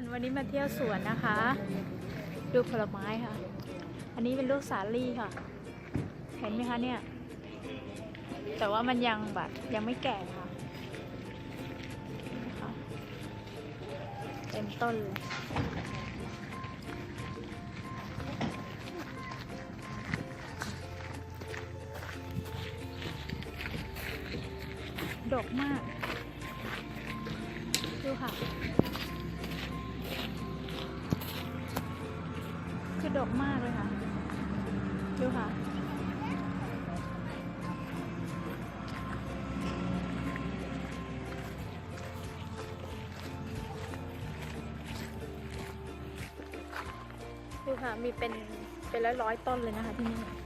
อนๆ วันนี้มาเที่ยวสวนนะคะ ดูผลไม้ค่ะ อันนี้เป็นลูกสาลี่ค่ะ เห็นไหมคะเนี่ย แต่ว่ามันยังแบบยังไม่แก่ค่ะนะคะเต็มต้นเลยดกมาก ดูค่ะ ดกมากเลยค่ะ ดูค่ะ ดูค่ะ มีเป็นเป็นร้อยร้อยต้นเลยนะคะที่นี่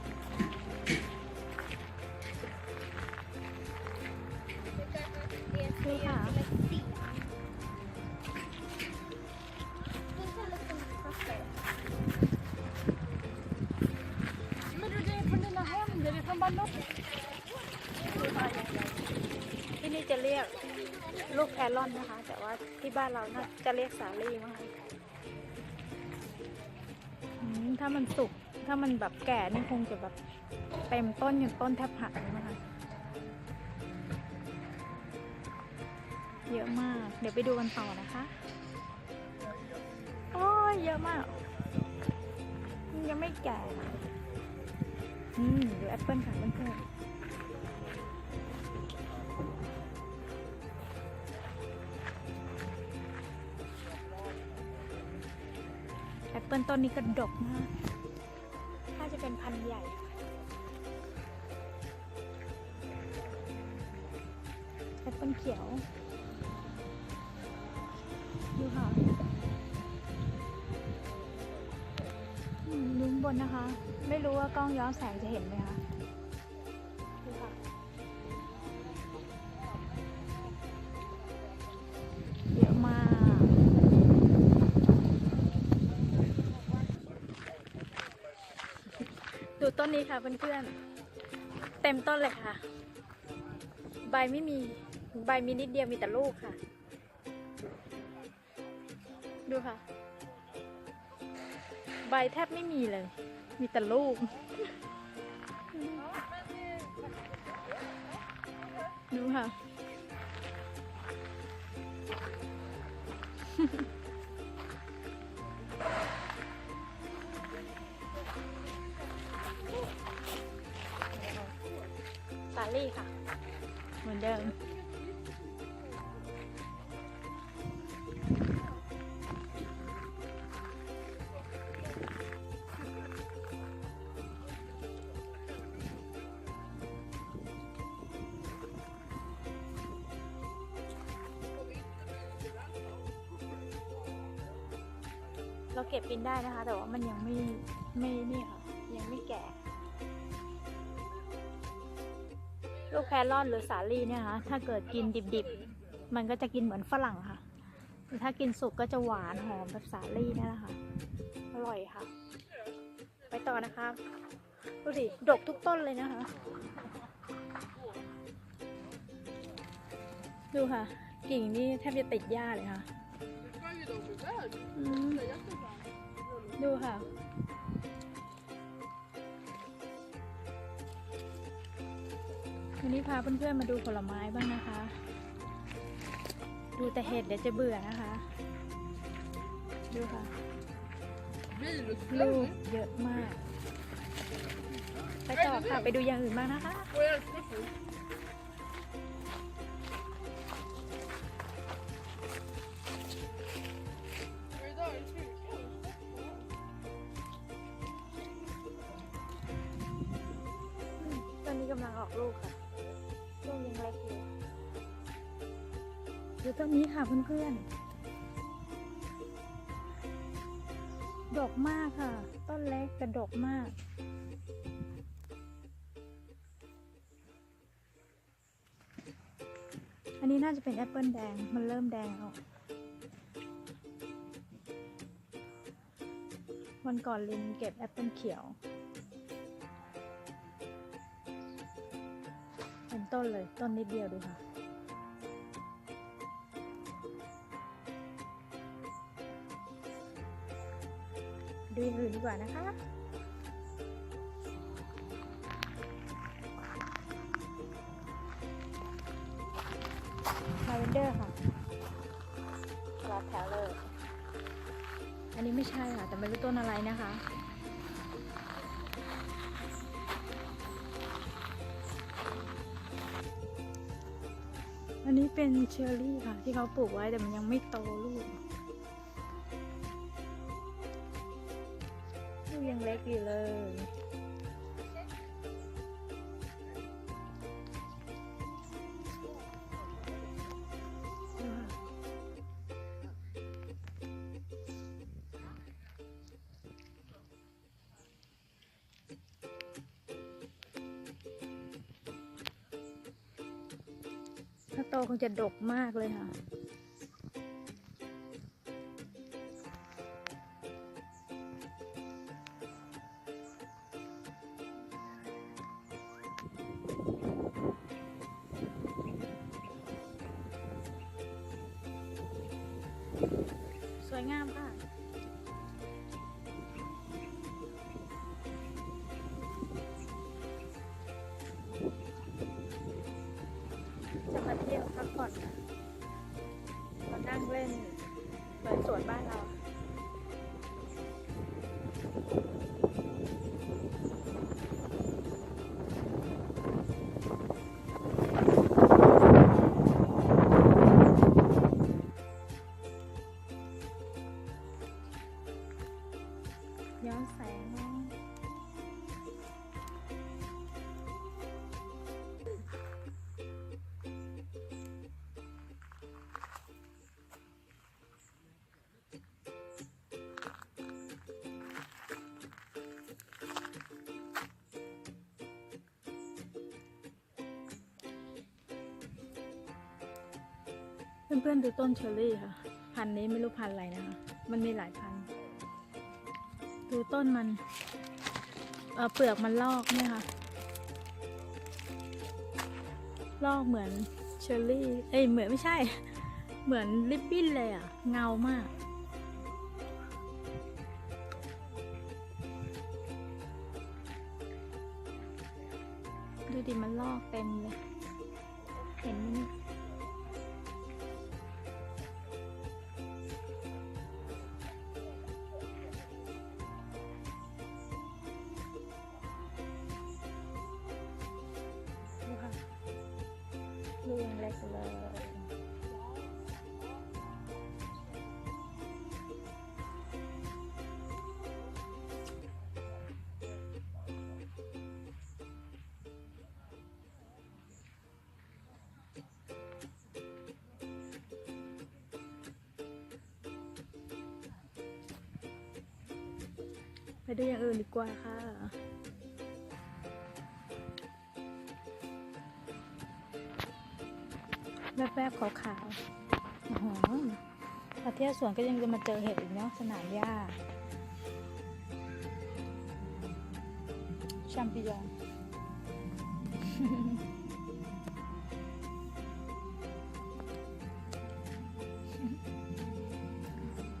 รลอนนะคะ แต่ว่าที่บ้านเราน่าจะเรียกสาลี่มั้งคะถ้ามันสุก ถ้ามันแบบแก่นี่คงจะแบบเต็มต้นจนต้นแทบหักเลยนะคะ เยอะมาก เดี๋ยวไปดูกันต่อนะคะ โอ้ยเยอะมาก ยังไม่แก่อืมดูแอปเปิลค่ะเพื่อนๆ ต้นนี้ก็ดกมาก น่าจะเป็นพันธุ์ใหญ่ แอปเปิลเขียว ดูค่ะอืมดูข้างบนนะคะ ไม่รู้ว่ากล้องย้อนแสงจะเห็นไหมคะ ต้นนี้ค่ะเพื่อนๆ เต็มต้นเลยค่ะ ใบไม่มี ใบมีนิดเดียวมีแต่ลูกค่ะ ดูค่ะ ใบแทบไม่มีเลย มีแต่ลูก ดูค่ะ ลี่ค่ะ เหมือนเดิม เราเก็บกินได้นะคะ แต่ว่ามันยังไม่ไม่นี่ค่ะ ยังไม่แก่ ลูกแพรลอนหรือสาลี่เนี่ยนะคะถ้าเกิดกินดิบๆ มันก็จะกินเหมือนฝรั่งค่ะแต่ถ้ากินสุกก็จะหวานหอมแบบสาลี่นี่แหละค่ะ อร่อยค่ะ ไปต่อนะคะ ดูดิ ดกทุกต้นเลยนะคะ ดูค่ะ กิ่งนี่แทบจะติดหญ้าเลยค่ะอืมดูค่ะ นนี้พาเพื่อนๆมาดูผลไม้บ้างนะคะ ดูแต่เห็ดเดี๋ยวจะเบื่อนะคะ ดูค่ะ ลูกเยอะมาก ไปต่อค่ะไปดูอย่างอื่นบ้างนะคะ ตอนนี้กำลังออกลูกค่ะ ลูกยังเล็กอยู่ดูต้นนี้ค่ะเพื่อนๆ ดอกมากค่ะ ต้นเล็กแต่ดกมากอันนี้น่าจะเป็นแอปเปิลแดง มันเริ่มแดงแล้ว วันก่อนลินเก็บแอปเปิลเขียว ต้นเลย ต้นนิดเดียวดูค่ะดดูอย่างอื่นดีกว่านะคะลาเวนเดอร์ค่ะลาแถวเลย อันนี้ไม่ใช่ค่ะ แต่ไม่รู้ต้นอะไรนะคะ นนี้เป็นเชอร์รี่ค่ะ ที่เขาปลูกไว้แต่มันยังไม่โตลูก ลูกยังเล็กอยู่เลย โตคงจะดกมากเลยค่ะสวยงามค่ะจะ เพื่อนๆดูต้นเชอร์รี่ค่ะ พันนี้ไม่รู้พันอะไรนะคะ มันมีหลายพัน ดูต้นมันเเปลือกมันลอกเนี่ยค่ะ ลอกเหมือนเชอร์รี่ เอ้ยเหมือนไม่ใช่ เหมือนริบบิ้นเลยอะเงามากดูดิมันลอกเต็มเลย เห็นไหม ไปดูอย่างอื่นดีกว่าค่ะแวบๆขาวๆโอ้โหพอเที่ยวสวนก็ยังจะมาเจอเห็ดอีกเนาะสนามหญ้าแชมปิญอง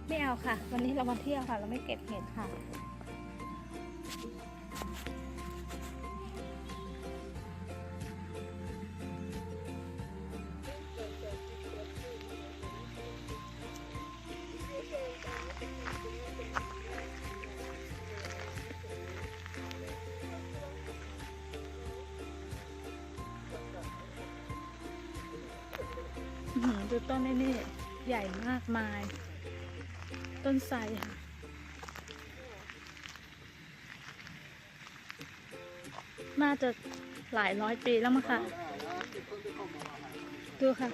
ไม่เอาค่ะ วันนี้เรามาเที่ยวค่ะ เราไม่เก็บเห็ดค่ะ อื้อหือดูต้นนี่นี่ใหญ่มากมาย ต้นไทรค่ะน่าจะหลายร้อยปีแล้วมั้งค่ะ ดูค่ะ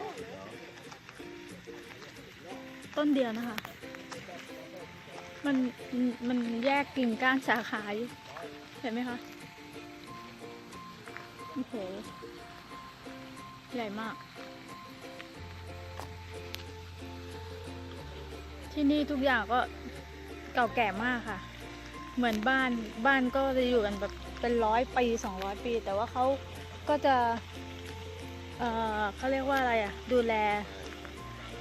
ต้นเดียวนะคะ มันมันมันแยกกิ่งก้านสาขาอยู่เห็นไหมคะ โอ้โห ใหญ่มาก ที่นี่ทุกอย่างก็เก่าแก่มากค่ะ เหมือนบ้านบ้านก็จะอยู่กันแบบเป็นร้อยปีสองร้อยปี แต่ว่าเขาก็จะ เออเขาเรียกว่าอะไรอะ่ะ ดูแล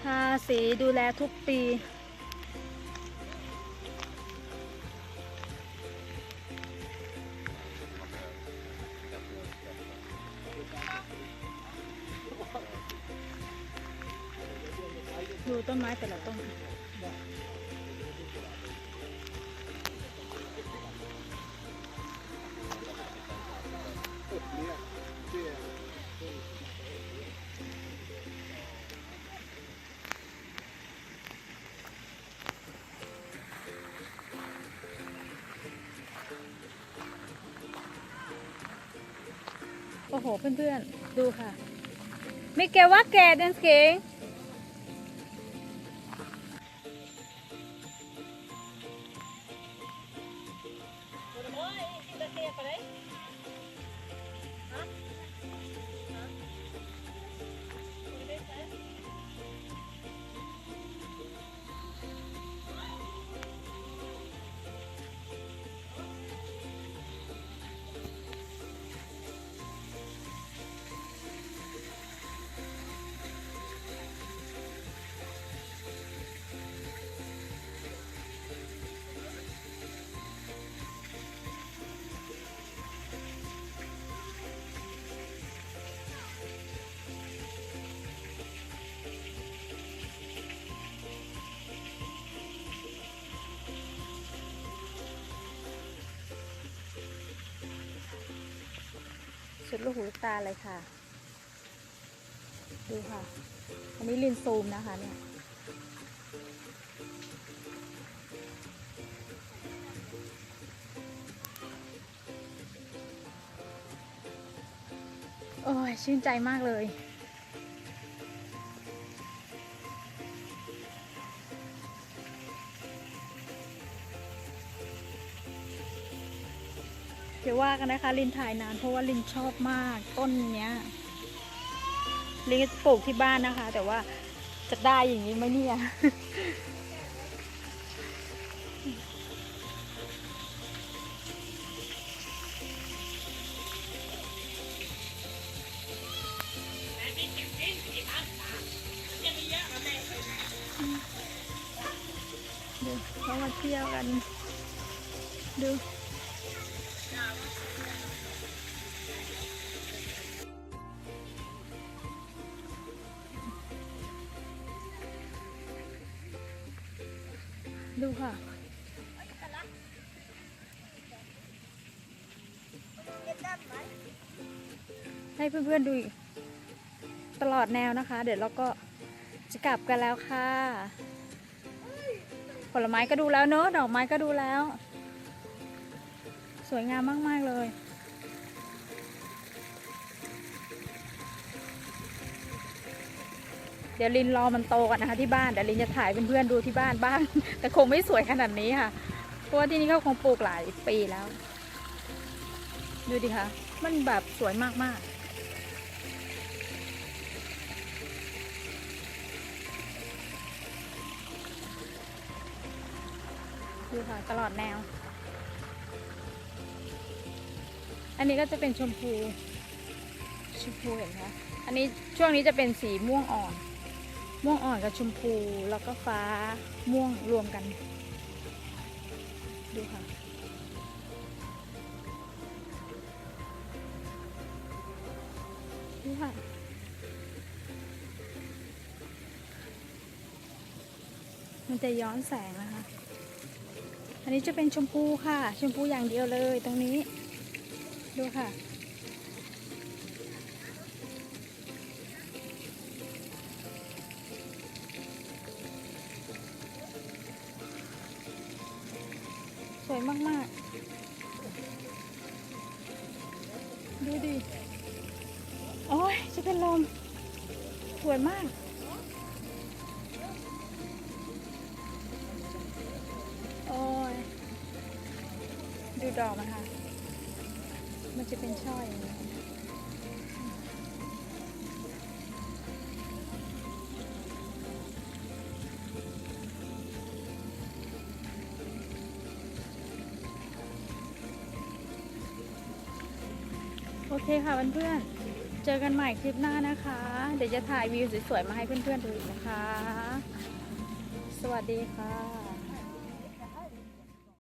ทาสีดูแลทุกปีดูต้นไม้แต่ละต้น เพื่อนๆ ดูค่ะ ไม่แกว่าแกเดนสเก่ง สุดลูกหูลูกตาเลยค่ะ ดูค่ะ อันนี้ลินซูมนะคะเนี่ย โอ้ยชื่นใจมากเลย กันนะคะ ลินถ่ายนานเพราะว่าลินชอบมากต้นเนี้ยลินปลูกที่บ้านนะคะ แต่ว่าจะได้อย่างนี้ไหมเนี่ยดูเขามาเที่ยวกัน ดู ดูค่ะ ให้เพื่อนๆดูตลอดแนวนะคะ เดี๋ยวเราก็จะกลับกันแล้วค่ะ ผลไม้ก็ดูแล้วเนอะดอกไม้ก็ดูแล้ว สวยงามมาก ๆ เลย ดี๋ยวลินรอมันโตก่อนนะคะที่บ้านเดี๋ยวลินจะถ่ายเพื่อนๆดูที่บ้านบ้าง แต่คงไม่สวยขนาดนี้ค่ะ เพราะว่าที่นี่เขาคงปลูกหลายปีแล้ว ดูดิคะมันแบบสวยมากๆดูค่ะตลอดแนว อันนี้ก็จะเป็นชมพู ชมพูเห็นไหมอันนี้ช่วงนี้จะเป็นสีม่วงอ่อน ม่วงอ่อนกับชมพูแล้วก็ฟ้าม่วงรวมกัน ดูค่ะ ดูค่ะมันจะย้อนแสงนะคะ อันนี้จะเป็นชมพูค่ะ ชมพูอย่างเดียวเลยตรงนี้ ดูค่ะ ดอกมันค่ะมันจะเป็นช่อยโอเคค่ะเพื่อนๆ เจอกันใหม่คลิปหน้านะคะ เดี๋ยวจะถ่ายวิวสวยๆ มาให้เพื่อนๆดูอีกนะคะ สวัสดีค่ะ